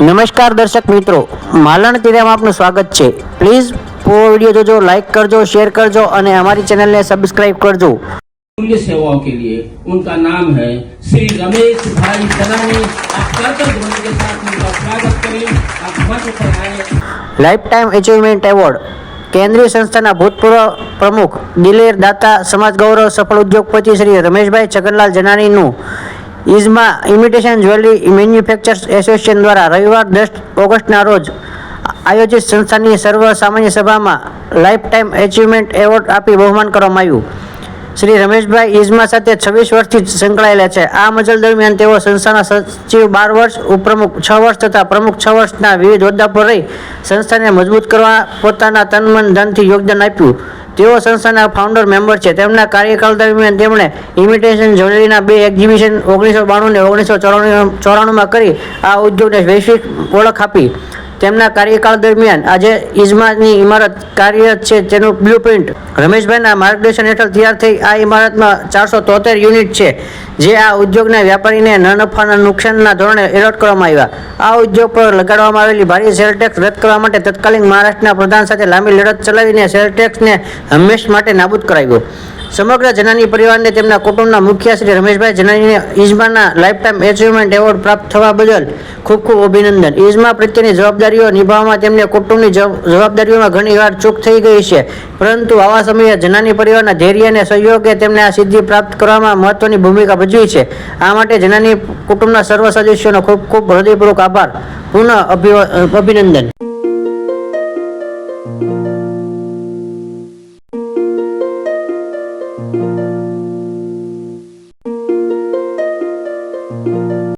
નમસ્કાર દર્શક મિત્રો માલણ તીરામાં આપનું સ્વાગત છે પ્લીઝ પૂરો વિડીયો જોજો લાઈક કરજો શેર કરજો અને અમારી ચેનલને સબસ્ક્રાઇબ કરજો मूल्य सेवाओं के लिए उनका नाम है श्री रमेश भाई सनानी आप कर्तव्य ध्वनि के साथ उनका स्वागत करें आप मंच पर आए લાઈફ ટાઈમ એચિવમેન્ટ એવોર્ડ કેન્દ્રીય સંસ્થાના ભૂતપૂર્વ પ્રમુખ દિલેર દાતા સમાજ ગૌરવ સફળ ઉદ્યોગપતિ Shri Rameshbhai Chhaganlal જનાનીનું IJMA imitation jewellery manufacturers association દ્વારા રવિવાર દસ ઓગસ્ટના રોજ આયોજિત સંસ્થાની સર્વ સામાન્ય સભામાં લાઈફ ટાઈમ એચિવમેન્ટ એવોર્ડ આપી બહુમાન કરવામાં આવ્યું. શ્રી રમેશભાઈ ઇઝમા સાથે છવ્વીસ વર્ષથી સંકળાયેલા છે. આ મજલ દરમિયાન તેઓ સંસ્થાના સચિવ બાર વર્ષ, ઉપપ્રમુખ છ વર્ષ તથા પ્રમુખ છ વર્ષના વિવિધ હોદ્દા પર રહી સંસ્થાને મજબૂત કરવા પોતાના તન મન ધનથી યોગદાન આપ્યું. તેઓ સંસ્થાના ફાઉન્ડર મેમ્બર છે, તેમના કાર્યકાળ દરમિયાન તેમણે ઇમિટેશન જ્વેલરીના બે એક્ઝિબિશન ઓગણીસો બાણું ને ઓગણીસો ચોરાણું, ચોરાણુંમાં કરી આ ઉદ્યોગને વૈશ્વિક ઓળખ આપી. તેમના કાર્યકાળ દરમિયાન આજે ઇઝમાની ઇમારત કાર્યરત છે તેનું બ્લુપ્રિન્ટ રમેશભાઈના માર્ગદર્શન હેઠળ તૈયાર થઈ આ ઇમારતમાં ચારસો તોતેર યુનિટ છે, જે આ ઉદ્યોગના વ્યાપારીને ન નફાના નુકસાનના ધોરણે એલર્ટ કરવામાં આવ્યા. આ ઉદ્યોગ પર લગાડવામાં આવેલી ભારે સેલ ટેક્સ રદ કરવા માટે તત્કાલીન મહારાષ્ટ્રના પ્રધાન સાથે લાંબી લડત ચલાવીને સેલ ટેક્સને હંમેશ માટે નાબૂદ કરાવ્યો. સમગ્ર જનાની પરિવારને તેમના કુટુંબના મુખ્ય શ્રી રમેશભાઈ જનાનીને ઇઝમાના લાઈફ ટાઈમ એચિવમેન્ટ એવોર્ડ પ્રાપ્ત થવા બદલ ખૂબ ખૂબ અભિનંદન. ઇઝમા પ્રત્યેની જવાબદારીઓ નિભાવવામાં તેમને કુટુંબની જવાબદારીઓમાં ઘણી વાર ચૂક થઈ ગઈ છે. પરંતુ આવા સમયે જનાની પરિવારના ધૈર્ય અને સહયોગે તેમને આ સિદ્ધિ પ્રાપ્ત કરવામાં મહત્વની ભૂમિકા ભજવી છે. આ માટે જનાની કુટુંબના સર્વ સદસ્યોનો ખૂબ ખૂબ હૃદયપૂર્વક આભાર. પુનઃ અભિનંદન.